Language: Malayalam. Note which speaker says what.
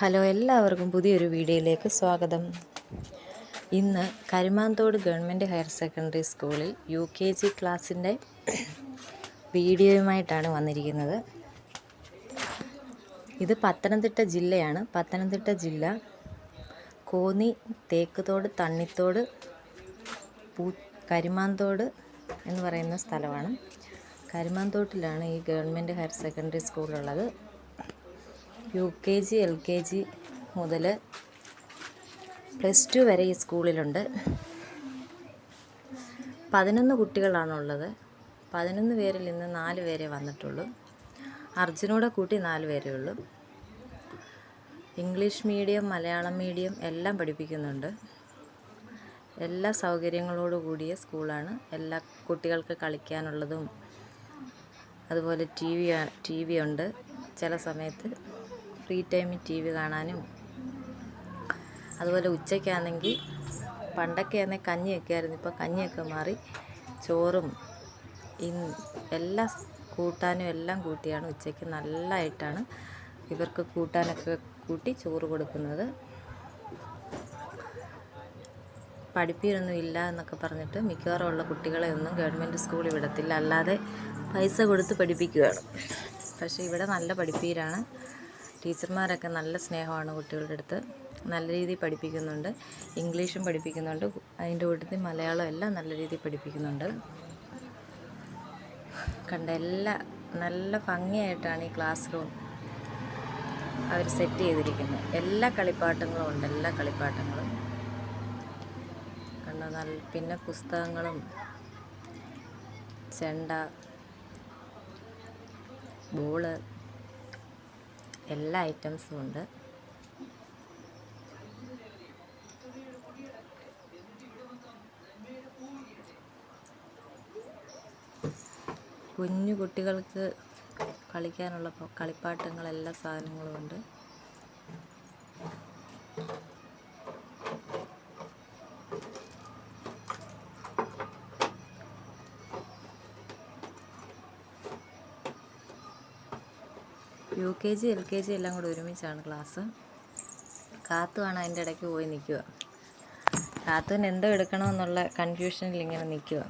Speaker 1: ഹലോ എല്ലാവർക്കും പുതിയൊരു വീഡിയോയിലേക്ക് സ്വാഗതം. ഇന്ന് കരിമാന്തോട് ഗവൺമെന്റ് ഹയർ സെക്കൻഡറി സ്കൂളിൽ യു കെ ജി ക്ലാസ്സിന്റെ വീഡിയോയുമായിട്ടാണ് വന്നിരിക്കുന്നത്. ഇത് പത്തനംതിട്ട ജില്ലയാണ്. പത്തനംതിട്ട ജില്ല കോന്നി തേക്കുതോട് തണ്ണിത്തോട് പൂ കരുമാന്തോട് എന്ന് പറയുന്ന സ്ഥലമാണ്. കരിമാന്തോട്ടിലാണ് ഈ government higher secondary സ്കൂളുള്ളത്. U K G L K G മുതൽ പ്ലസ് ടു വരെ ഈ സ്കൂളിലുണ്ട്. പതിനൊന്ന് കുട്ടികളാണുള്ളത്. പതിനൊന്ന് പേരിൽ ഇന്ന് നാല് പേരെ വന്നിട്ടുള്ളൂ. അർജുനോടെ കൂട്ടി നാല് പേരേ ഉള്ളൂ. ഇംഗ്ലീഷ് മീഡിയം മലയാളം മീഡിയം എല്ലാം പഠിപ്പിക്കുന്നുണ്ട്. എല്ലാ സൗകര്യങ്ങളോടു കൂടിയ സ്കൂളാണ്. എല്ലാ കുട്ടികൾക്ക് കളിക്കാനുള്ളതും അതുപോലെ ടി വി ടി വി ഉണ്ട് ചില സമയത്ത്. ഫ്രീ ടൈമിൽ ടി വി കാണാനും. അതുപോലെ ഉച്ചയ്ക്കാണെങ്കിൽ പണ്ടൊക്കെ ആണെങ്കിൽ കഞ്ഞിയൊക്കെ ആയിരുന്നു ഇപ്പോൾ കഞ്ഞിയൊക്കെ മാറി ചോറും എല്ലാ കൂട്ടാനും എല്ലാം കൂട്ടിയാണ് ഉച്ചയ്ക്ക് നല്ലതായിട്ടാണ് ഇവർക്ക് കൂട്ടാനൊക്കെ കൂട്ടി ചോറ് കൊടുക്കുന്നത്. പഠിപ്പിയൊന്നും ഇല്ല എന്നൊക്കെ പറഞ്ഞിട്ട് മിക്കവാറും ഉള്ള കുട്ടികളെ ഒന്നും ഗവൺമെന്റ് സ്കൂളിൽ വിടത്തില്ല. അല്ലാതെ പൈസ കൊടുത്ത് പഠിപ്പിക്കുകയാണ് പക്ഷേ ഇവിടെ നല്ല പഠിപ്പീരാണ്. ടീച്ചർമാരൊക്കെ നല്ല സ്നേഹമാണ് കുട്ടികളുടെ അടുത്ത്. നല്ല രീതിയിൽ പഠിപ്പിക്കുന്നുണ്ട്. ഇംഗ്ലീഷും പഠിപ്പിക്കുന്നുണ്ട്. അതിന്റെ കൂട്ടത്തിൽ മലയാളം എല്ലാം നല്ല രീതിയിൽ പഠിപ്പിക്കുന്നുണ്ട്. കണ്ട എല്ലാ നല്ല ഭംഗിയായിട്ടാണ് ഈ ക്ലാസ് റൂം അവർ സെറ്റ് ചെയ്തിരിക്കുന്നത്. എല്ലാ കളിപ്പാട്ടങ്ങളും ഉണ്ട്. എല്ലാ കളിപ്പാട്ടങ്ങളും. കണ്ട നല്ല പിന്നെ പുസ്തകങ്ങളും. ചെണ്ട ബോൾ. എല്ലാ ഐറ്റംസും ഉണ്ട്. കുഞ്ഞു കുട്ടികൾക്ക് കളിക്കാനുള്ള കളിപ്പാട്ടങ്ങൾ എല്ലാ സാധനങ്ങളും ഉണ്ട്. U K G L K G എല്ലാം കൂടെ ഒരുമിച്ചാണ് ക്ലാസ്. കാത്തുവാണ് അതിന്റെ ഇടയ്ക്ക് പോയി നിൽക്കുക. കാത്തുവിന് എന്തോ എടുക്കണമെന്നുള്ള കൺഫ്യൂഷനിൽ ഇങ്ങനെ നിൽക്കുക.